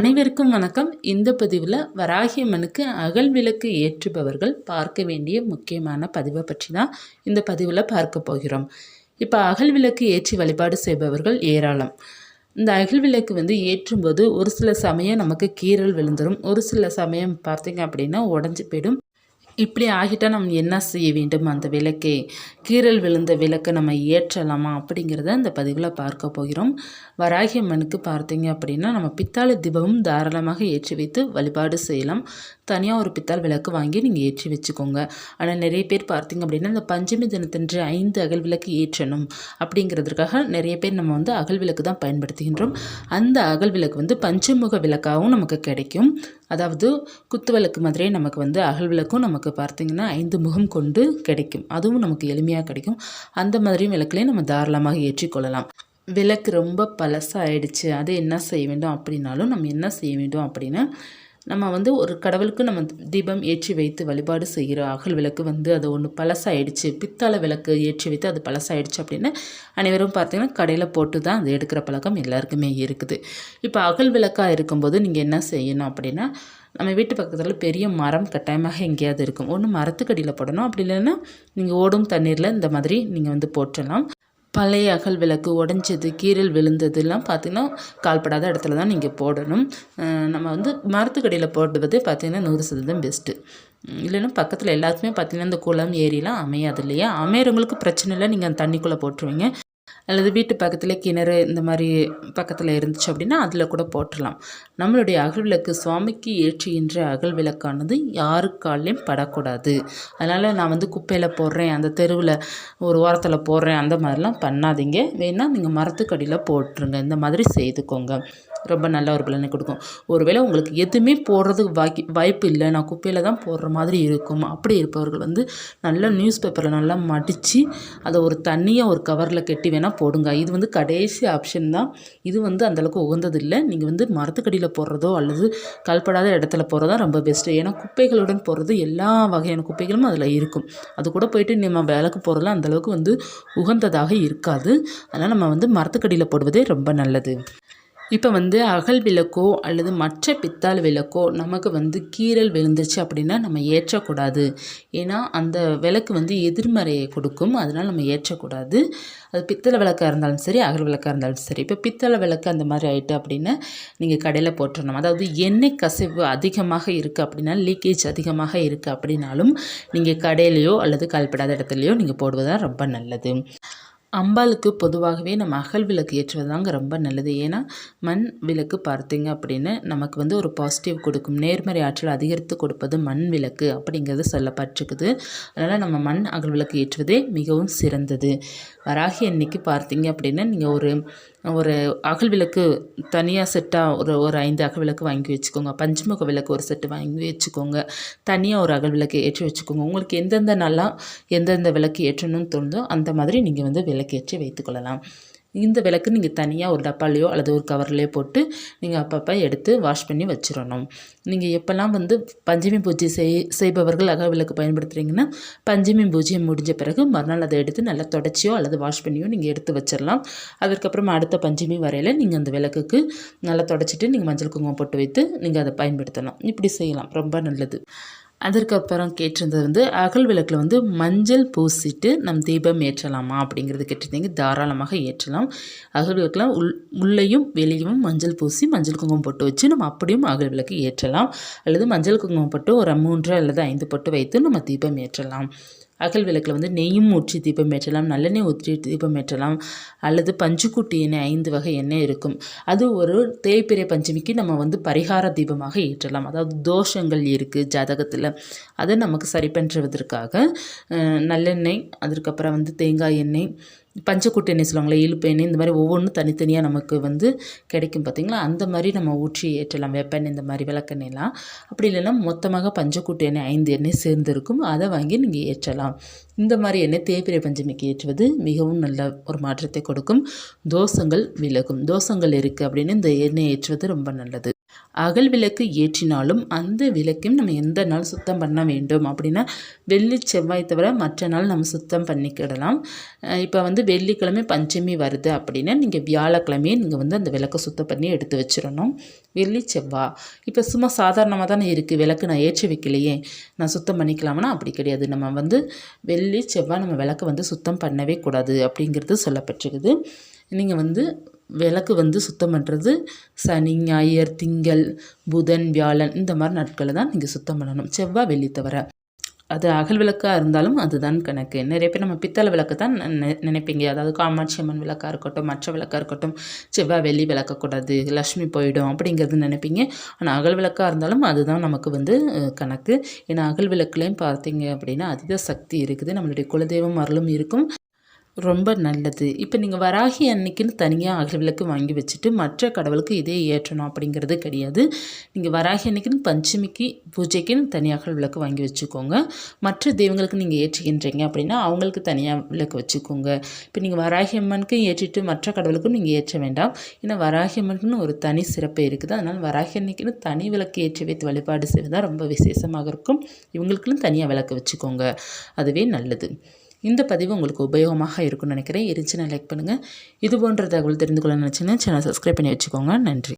அனைவருக்கும் வணக்கம். இந்த பதிவில் வராகியம்மனுக்கு அகல் விளக்கு ஏற்றுபவர்கள் பார்க்க வேண்டிய முக்கியமான பதிவை பற்றி தான் இந்த பதிவில் பார்க்க போகிறோம். இப்போ அகல் விளக்கு ஏற்றி வழிபாடு செய்பவர்கள் ஏராளம். இந்த அகல் விளக்கு வந்து ஏற்றும்போது ஒரு சில சமயம் நமக்கு கீறல் விழுந்துடும் ஒரு சில சமயம் பார்த்திங்க அப்படின்னா உடஞ்சி போயிடும். இப்படி ஆகிட்டால் நம்ம என்ன செய்ய வேண்டும்? அந்த விளக்கை கீறல் விழுந்த விளக்கை நம்ம ஏற்றலாமா? அப்படிங்கிறத இந்த பதிவில் பார்க்க போகிறோம். வராகி அம்மனுக்கு பார்த்தீங்க அப்படின்னா நம்ம பித்தாளை தீபமும் தாராளமாக ஏற்றி வைத்து வழிபாடு செய்யலாம். தனியாக ஒரு பித்தால் விளக்கு வாங்கி நீங்கள் ஏற்றி வச்சுக்கோங்க. ஆனால் நிறைய பேர் பார்த்தீங்க அப்படின்னா இந்த பஞ்சமி தினத்தன்று ஐந்து அகல் விளக்கு ஏற்றணும் அப்படிங்கிறதுக்காக நிறைய பேர் நம்ம வந்து அகல் விளக்கு தான் பயன்படுத்துகின்றோம். அந்த அகல் விளக்கு வந்து பஞ்சமுக விளக்காகவும் நமக்கு கிடைக்கும். அதாவது குத்து விளக்கு மாதிரியே நமக்கு வந்து அகல் விளக்கும் நமக்கு பார்த்திங்கன்னா ஐந்து முகம் கொண்டு கிடைக்கும். அதுவும் நமக்கு எளிமையாக கிடைக்கும். அந்த மாதிரியும் விளக்குலையும் நம்ம தாராளமாக ஏற்றிக்கொள்ளலாம் விளக்கு ரொம்ப பழசாயிடுச்சு. அது என்ன செய்ய வேண்டும் அப்படின்னாலும் நம்ம என்ன செய்ய வேண்டும் அப்படின்னா நம்ம வந்து ஒரு கடவுளுக்கு நம்ம தீபம் ஏற்றி வைத்து வழிபாடு செய்கிற அகல் விளக்கு வந்து அது ஒன்று பழசாயிடுச்சு. பித்தளை விளக்கு ஏற்றி வைத்து அது பழசாயிடுச்சு அப்படின்னு அனைவரும் பார்த்தீங்கன்னா கடையில் போட்டு தான் அது எடுக்கிற பழக்கம் எல்லாருக்குமே இருக்குது. இப்போ அகல் விளக்காக இருக்கும்போது நீங்கள் என்ன செய்யணும் அப்படின்னா நம்ம வீட்டு பக்கத்தில் பெரிய மரம் கட்டாயமாக எங்கேயாவது இருக்கும். ஒன்று மரத்துக்கடியில் போடணும். அப்படி இல்லைன்னா நீங்கள் ஓடும் தண்ணீரில் இந்த மாதிரி நீங்கள் வந்து போட்டலாம் பழைய அகல் விளக்கு உடஞ்சது கீரல் விழுந்ததுலாம் பார்த்திங்கன்னா கால்படாத இடத்துல தான் நீங்கள் போடணும். நம்ம வந்து மரத்துக்கடியில் போடுவது பார்த்திங்கன்னா நூறு சதவீதம் பெஸ்ட்டு இல்லைன்னா பக்கத்தில் எல்லாத்துக்குமே பார்த்திங்கன்னா இந்த குளம் ஏரிலாம் அமையாது இல்லையா? அமையிறவங்களுக்கு பிரச்சனை இல்லை நீங்கள் அந்த தண்ணிக்குள்ளே போட்டுருவீங்க. அல்லது வீட்டு பக்கத்தில் கிணறு இந்த மாதிரி பக்கத்தில் இருந்துச்சு அப்படின்னா அதில் கூட போட்டுடலாம். நம்மளுடைய அகல் விளக்கு சுவாமிக்கு ஏற்றுகின்ற அகல் விளக்கானது யாருக்காலையும் படக்கூடாது. அதனால் நான் வந்து குப்பையில் போடுறேன் அந்த தெருவில் ஒரு ஓரத்தில் போடுறேன் அந்த மாதிரிலாம் பண்ணாதீங்க. வேணால் நீங்கள் மரத்துக்கடியில் போட்டுருங்க. இந்த மாதிரி செய்துக்கோங்க. ரொம்ப நல்ல ஒரு பலனை கொடுக்கும். ஒருவேளை உங்களுக்கு எதுவுமே போடுறதுக்கு வாய்க்கு வாய்ப்பு இல்லை. நான் குப்பையில் தான் போடுற மாதிரி இருக்கும். அப்படி இருப்பவர்கள் வந்து நல்லா நியூஸ் பேப்பரில் நல்லா மடித்து அதை ஒரு தண்ணியாக ஒரு கவரில் கட்டி வேணால் போடுங்க. இது வந்து கடைசி ஆப்ஷன் தான். இது வந்து அந்தளவுக்கு உகந்ததில்லை. நீங்கள் வந்து மரத்துக்கடியில் போடுறதோ அல்லது கல்படாத இடத்துல போடுறதோ ரொம்ப பெஸ்ட்டு ஏன்னா குப்பைகளுடன் போடுறது எல்லா வகையான குப்பைகளும் அதில் இருக்கும். அது கூட போயிட்டு நம்ம வேலைக்கு போகிறதுலாம் அந்தளவுக்கு வந்து உகந்ததாக இருக்காது. அதனால் நம்ம வந்து மரத்துக்கடியில் போடுவதே ரொம்ப நல்லது. இப்போ வந்து அகல் விளக்கோ அல்லது மற்ற பித்தாள் விளக்கோ நமக்கு வந்து கீரல் விழுந்துச்சு அப்படின்னா நம்ம ஏற்றக்கூடாது. ஏன்னா அந்த விளக்கு வந்து எதிர்மறையை கொடுக்கும். அதனால் நம்ம ஏற்றக்கூடாது. அது பித்தளை விளக்காக இருந்தாலும் சரி அகல் விளக்காக இருந்தாலும் சரி. இப்போ பித்தளை விளக்கு அந்த மாதிரி ஆகிட்டு அப்படின்னா நீங்கள் கடையில் போட்டுடணும் அதாவது எண்ணெய் கசிவு அதிகமாக இருக்குது அப்படின்னா லீக்கேஜ் அதிகமாக இருக்குது அப்படின்னாலும் நீங்கள் கடையிலையோ அல்லது கால்படாத இடத்துலையோ நீங்கள் போடுவது ரொம்ப நல்லது. அம்பாளுக்கு பொதுவாகவே நம்ம அகல் விளக்கு ஏற்றுவது தாங்க ரொம்ப நல்லது. ஏன்னா மண் விளக்கு பார்த்தீங்க அப்படின்னு நமக்கு வந்து ஒரு பாசிட்டிவ் கொடுக்கும். நேர்மறை ஆற்றல் அதிகரித்து கொடுப்பது மண் விளக்கு அப்படிங்கிறது சொல்லப்பட்டிருக்குது. அதனால் நம்ம மண் அகல் விளக்கு ஏற்றுவதே மிகவும் சிறந்தது. வராகி அன்னைக்கு பார்த்தீங்க அப்படின்னா நீங்கள் ஒரு ஒரு அகல் விளக்கு தனியாக செட்டாக ஒரு ஒரு ஐந்து அகல் விளக்கு வாங்கி வச்சுக்கோங்க. பஞ்சமுக விளக்கு ஒரு செட்டு வாங்கி வச்சுக்கோங்க. தனியாக ஒரு அகல் விளக்கு ஏற்றி வச்சுக்கோங்க. உங்களுக்கு எந்தெந்த நாளாக எந்தெந்த விளக்கு ஏற்றணும்னு தோணுதோ அந்த மாதிரி நீங்கள் வந்து விளக்கேற்றி வைத்துக்கொள்ளலாம் இந்த விளக்கு நீங்கள் தனியாக ஒரு டப்பாலையோ அல்லது ஒரு கவர்லேயோ போட்டு நீங்கள் அப்பப்போ எடுத்து வாஷ் பண்ணி வச்சிடணும். நீங்கள் எப்போல்லாம் வந்து பஞ்சமி பூஜை செய் செய்பவர்கள் அக விளக்கு பயன்படுத்துகிறீங்கன்னா பஞ்சமி பூஜை முடிஞ்ச பிறகு மறுநாள் அதை எடுத்து நல்லா தொடச்சியோ அல்லது வாஷ் பண்ணியோ நீங்கள் எடுத்து வச்சிடலாம். அதற்கப்புறம் அடுத்த பஞ்சமி வரையில் நீங்கள் அந்த விளக்குக்கு நல்லா தொடச்சிட்டு நீங்கள் மஞ்சள் குங்குமம் போட்டு வைத்து நீங்கள் அதை பயன்படுத்தலாம். இப்படி செய்யலாம். ரொம்ப நல்லது. அதற்கப்புறம் கேட்டிருந்தது வந்து அகல் விளக்கில் வந்து மஞ்சள் பூசிட்டு நம் தீபம் ஏற்றலாமா அப்படிங்கிறது கேட்டிருந்தீங்க. தாராளமாக ஏற்றலாம். அகல் விளக்கில் உள் உள்ளேயும் வெளியும் மஞ்சள் பூசி மஞ்சள் குங்குமம் போட்டு வச்சு நம்ம அப்படியும் அகல் விளக்கு ஏற்றலாம். அல்லது மஞ்சள் குங்குமம் போட்டு ஒரு மூன்று அல்லது ஐந்து போட்டு வைத்து நம்ம தீபம் ஏற்றலாம். அகல் விளக்கில் வந்து நெய்யும் ஊற்றி தீபம் ஏற்றலாம் நல்லெண்ணெய் ஊற்றி தீபம் ஏற்றலாம் அல்லது பஞ்சுக்குட்டி எண்ணெய் ஐந்து வகை எண்ணெய் இருக்கும். அது ஒரு தேய்பிரை பஞ்சமிக்கு நம்ம வந்து பரிகார தீபமாக ஏற்றலாம். அதாவது தோஷங்கள் இருக்குது ஜாதகத்தில். அதை நமக்கு சரி பண்ணுறதற்காக நல்லெண்ணெய் அதற்கப்புறம் வந்து தேங்காய் எண்ணெய் பஞ்சக்கூட்டு எண்ணெய் சொல்லுவாங்களே இழுப்பு எண்ணெய் இந்த மாதிரி ஒவ்வொன்றும் தனித்தனியாக நமக்கு வந்து கிடைக்கும் பார்த்திங்களா அந்த மாதிரி நம்ம ஊற்றி ஏற்றலாம் வெப்பெண்ணெய் இந்த மாதிரி விளக்கெண்ணெய்லாம். அப்படி இல்லைன்னா மொத்தமாக பஞ்சக்கூட்டு எண்ணெய் ஐந்து எண்ணெய் சேர்ந்துருக்கும். அதை வாங்கி நீங்கள் ஏற்றலாம். இந்த மாதிரி எண்ணெய் தேய்பிரை பஞ்சமிக்கு ஏற்றுவது மிகவும் நல்ல ஒரு மாற்றத்தை கொடுக்கும். தோசங்கள் விலகும். தோசங்கள் இருக்குது அப்படின்னு இந்த எண்ணெய் ஏற்றுவது ரொம்ப நல்லது. அகல் விளக்கு ஏற்றினாலும் அந்த விளக்கையும் நம்ம எந்த நாள் சுத்தம் பண்ண வேண்டும் அப்படின்னா வெள்ளி செவ்வாய் தவிர மற்ற நாள் நம்ம சுத்தம் பண்ணிக்கிடலாம். இப்போ வந்து வெள்ளிக்கிழமை பஞ்சமி வருது அப்படின்னா நீங்கள் வியாழக்கிழமையே நீங்கள் வந்து அந்த விளக்கை சுத்தம் பண்ணி எடுத்து வச்சிடணும். வெள்ளி செவ்வாய் இப்போ சும்மா சாதாரணமாக தானே இருக்குது விளக்கு நான் ஏற்றி வைக்கலையே. நான் சுத்தம் பண்ணிக்கலாம்னா? அப்படி கிடையாது. நம்ம வந்து வெள்ளி செவ்வாய் நம்ம விளக்கு வந்து சுத்தம் பண்ணவே கூடாது அப்படிங்கிறது சொல்லப்பட்டிருக்குது. நீங்கள் வந்து விளக்கு வந்து சுத்தம் பண்ணுறது சனி ஞாயிறு திங்கள் புதன் வியாழன் இந்த மாதிரி நாட்களை தான் நீங்கள் சுத்தம் பண்ணணும். செவ்வாய் வெள்ளி தவிர. அது அகல் விளக்காக இருந்தாலும் அதுதான் கணக்கு. நிறைய பேர் நம்ம பித்தளை விளக்கு தான் நெ நினைப்பீங்க. அதாவது காமாட்சி அம்மன் விளக்காக இருக்கட்டும் மற்ற விளக்காக இருக்கட்டும் செவ்வாய் வெள்ளி விளக்கக்கூடாது லக்ஷ்மி போயிடும் அப்படிங்கிறது நினைப்பீங்க. ஆனால் அகல் விளக்காக இருந்தாலும் அதுதான் நமக்கு வந்து கணக்கு. ஏன்னா அகல் விளக்குலேயும் பார்த்தீங்க அப்படின்னா அதிக சக்தி இருக்குது. நம்மளுடைய குலதெய்வம் அருளும் இருக்கும். ரொம்ப நல்லது. இப்போ நீங்கள் வராகி அன்னைக்குன்னு தனியாக அகல் விளக்கு வாங்கி வச்சுட்டு மற்ற கடவுளுக்கு இதே ஏற்றணும் அப்படிங்கிறது கிடையாது. நீங்கள் வராகி அன்னைக்குன்னு பஞ்சமிக்கு பூஜைக்குன்னு தனியாக அகல் விளக்கு வாங்கி வச்சுக்கோங்க. மற்ற தெய்வங்களுக்கு நீங்கள் ஏற்றுகின்றீங்க அப்படின்னா அவங்களுக்கு தனியாக விளக்கு வச்சுக்கோங்க. இப்போ நீங்கள் வராகி அம்மனுக்கு ஏற்றிட்டு மற்ற கடவுளுக்கும் நீங்கள் ஏற்ற வேண்டாம். ஏன்னா வராகி அம்மனுக்குன்னு ஒரு தனி சிறப்பு இருக்குது. அதனால் வராகி அன்னைக்குன்னு தனி விளக்கு ஏற்றி வைத்து வழிபாடு செய்வதாக ரொம்ப விசேஷமாக இருக்கும். இவங்களுக்குன்னு தனியாக விளக்கு வச்சுக்கோங்க. அதுவே நல்லது. இந்த பதிவு உங்களுக்கு உபயோகமாக இருக்கும்னு நினைக்கிறேன். இருந்துச்சுன்னா லைக் பண்ணுங்கள் இது போன்ற தகவல் தெரிந்து கொள்ள நினச்சிங்கன்னா சேனல் சப்ஸ்கிரைப் பண்ணி வச்சுக்கோங்க. நன்றி.